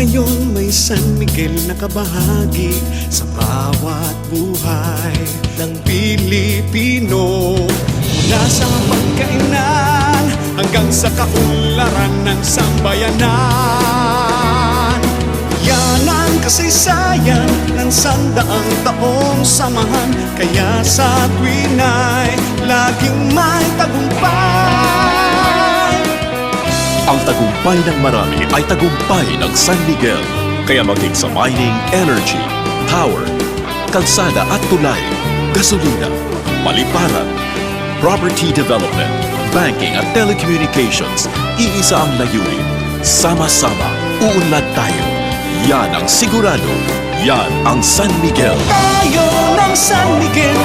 Ngayon may San Miguel na kabahagi Sa bawat buhay ng Pilipino. Mula sa pagkainan hanggang sa kaunlaran ng sambayanan. Yan ang kasaysayan ng sandaang taong samahan. Kaya sa tuwinay laging may tagumpay Ang tagumpay ng marami ay tagumpay ng San Miguel. Kaya maging sa mining, energy, power, kalsada at tulay, gasolina, paliparan, property development, banking at telecommunications, iisa ang layunin. Sama-sama, uunlad tayo. Yan ang sigurado. Yan ang San Miguel. Tayo ng San Miguel